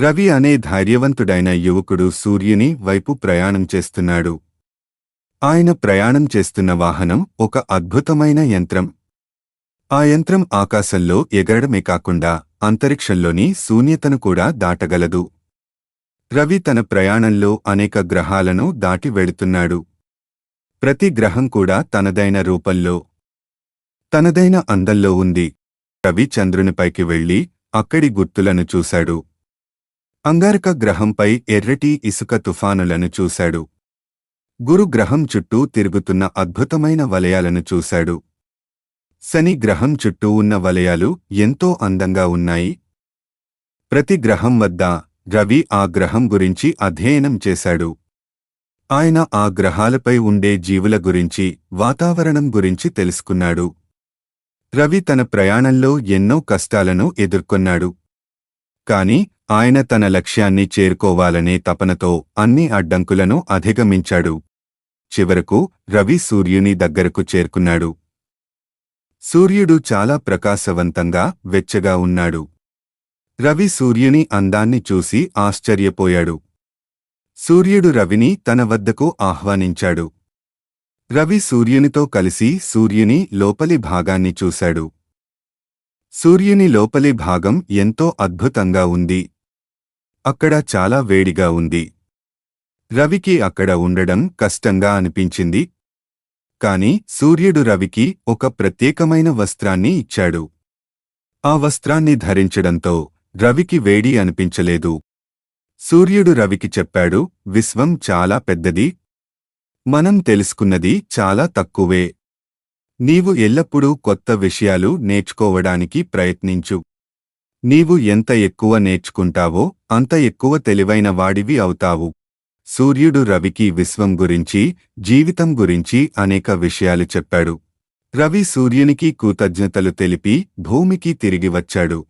రవి అనే ధైర్యవంతుడైన యువకుడు సూర్యుని వైపు ప్రయాణం చేస్తున్నాడు. ఆయన ప్రయాణం చేస్తున్న వాహనం ఒక అద్భుతమైన యంత్రం. ఆ యంత్రం ఆకాశంలో ఎగరడమే కాకుండా అంతరిక్షంలోని శూన్యతను కూడా దాటగలదు. రవి తన ప్రయాణంలో అనేక గ్రహాలను దాటి వెళుతున్నాడు. ప్రతి గ్రహం కూడా తనదైన రూపంలో తనదైన అందంలో ఉంది. రవి చంద్రునిపైకి వెళ్ళి అక్కడి గుర్తులను చూశాడు. అంగారక గ్రహంపై ఎర్రటి ఇసుక తుఫానులను చూశాడు. గురు గ్రహం చుట్టూ తిరుగుతున్న అద్భుతమైన వలయాలను చూశాడు. శని గ్రహం చుట్టూ ఉన్న వలయాలు ఎంతో అందంగా ఉన్నాయి. ప్రతి గ్రహం వద్ద రవి ఆ గ్రహం గురించి అధ్యయనం చేశాడు. ఆయన ఆ గ్రహాలపై ఉండే జీవుల గురించి వాతావరణం గురించి తెలుసుకున్నాడు. రవి తన ప్రయాణంలో ఎన్నో కష్టాలను ఎదుర్కొన్నాడు. కాని ఆయన తన లక్ష్యాన్ని చేరుకోవాలనే తపనతో అన్ని అడ్డంకులను అధిగమించాడు. చివరకు రవి సూర్యుని దగ్గరకు చేరుకున్నాడు. సూర్యుడు చాలా ప్రకాశవంతంగా వెచ్చగా ఉన్నాడు. రవి సూర్యుని అందాన్ని చూసి ఆశ్చర్యపోయాడు. సూర్యుడు రవిని తన వద్దకు ఆహ్వానించాడు. రవి సూర్యునితో కలిసి సూర్యుని లోపలి భాగాన్ని చూశాడు. సూర్యుని లోపలి భాగం ఎంతో అద్భుతంగా ఉంది. అక్కడ చాలా వేడిగా ఉంది. రవికి అక్కడ ఉండడం కష్టంగా అనిపించింది. కాని సూర్యుడు రవికి ఒక ప్రత్యేకమైన వస్త్రాన్ని ఇచ్చాడు. ఆ వస్త్రాన్ని ధరించడంతో రవికి వేడి అనిపించలేదు. సూర్యుడు రవికి చెప్పాడు విశ్వం చాలా పెద్దది. మనం తెలుసుకున్నది చాలా తక్కువే. నీవు ఎల్లప్పుడూ కొత్త విషయాలు నేర్చుకోవడానికి ప్రయత్నించు. నీవు ఎంత ఎక్కువ నేర్చుకుంటావో అంత ఎక్కువ తెలివైన వాడివి అవుతావు. సూర్యుడు రవికి విశ్వం గురించి జీవితం గురించి అనేక విషయాలు చెప్పాడు. రవి సూర్యునికి కృతజ్ఞతలు తెలిపి భూమికి తిరిగి వచ్చాడు.